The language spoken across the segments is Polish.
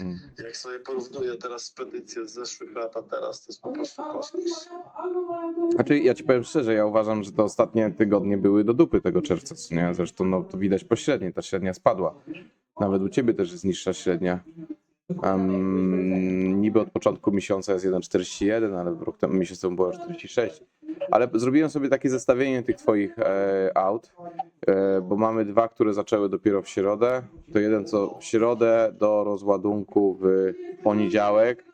Mm. Jak sobie porównuję teraz spedycję z zeszłych lat, a teraz to jest po prostu kosmos. Znaczy, ja ci powiem szczerze, ja uważam, że te ostatnie tygodnie były do dupy tego czerwca, co nie? Zresztą no, to widać po średniej, ta średnia spadła. Nawet u ciebie też jest niższa średnia. Em, niby od początku miesiąca jest 1,41, ale rok temu miesiąc temu było 46. Ale zrobiłem sobie takie zestawienie tych twoich e, aut, e, bo mamy dwa, które zaczęły dopiero w środę. To jeden, co w środę do rozładunku w poniedziałek,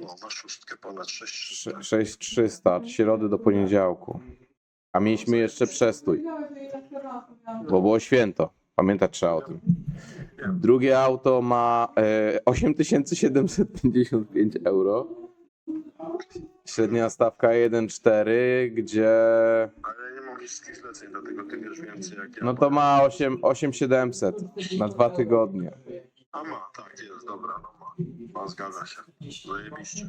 No, na szóstkę ponad 6. 6300 od środy do poniedziałku. A mieliśmy jeszcze przestój, bo było święto. Pamiętać trzeba o tym. Drugie auto ma e, 8755 euro. Średnia stawka 1,4, gdzie Ale nie mam wszystkich zleceń, dlatego ty wiesz więcej jak ja. no to ma 8, 8700 na dwa tygodnie. A ma, tak jest, dobra, no ma. Ma, zgadza się. Zajebiście.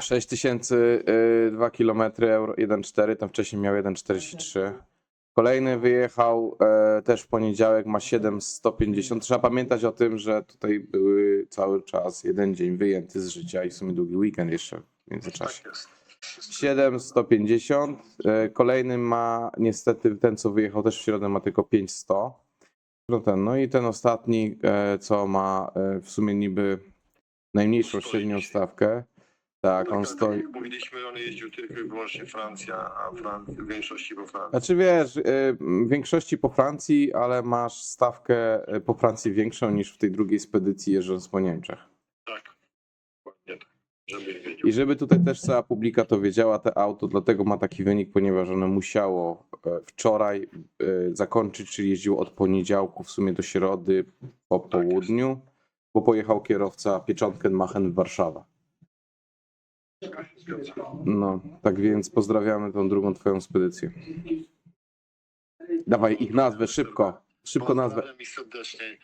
6000, y, 2 km, euro 1,4, tam wcześniej miał 1,43. Kolejny wyjechał e, też w poniedziałek, ma 750. Trzeba pamiętać o tym, że tutaj były cały czas jeden dzień wyjęty z życia i w sumie długi weekend jeszcze w międzyczasie. Tak jest. 750. e, Kolejny ma niestety ten, co wyjechał też w środę, ma tylko 500. No, ten, no i ten ostatni, e, co ma e, w sumie niby najmniejszą średnią stawkę. Tak, Tak, on ale stoi. Jak mówiliśmy, on jeździł tylko i wyłącznie Francja, a Fran- w większości po Francji. Znaczy wiesz, y, w większości po Francji, ale masz stawkę y, po Francji większą niż w tej drugiej spedycji jeżdżąc po Niemczech. Tak. Dokładnie tak. Wiedział. I żeby tutaj też cała publika to wiedziała, te auto dlatego ma taki wynik, ponieważ ono musiało e, wczoraj e, zakończyć, czyli jeździło od poniedziałku w sumie do środy po Tak południu, bo pojechał kierowca Pieczonkenmachen w Warszawa. No, tak więc pozdrawiamy tą drugą twoją spedycję. Dawaj ich nazwę szybko, szybko nazwę. Pozdrawiam ich serdecznie.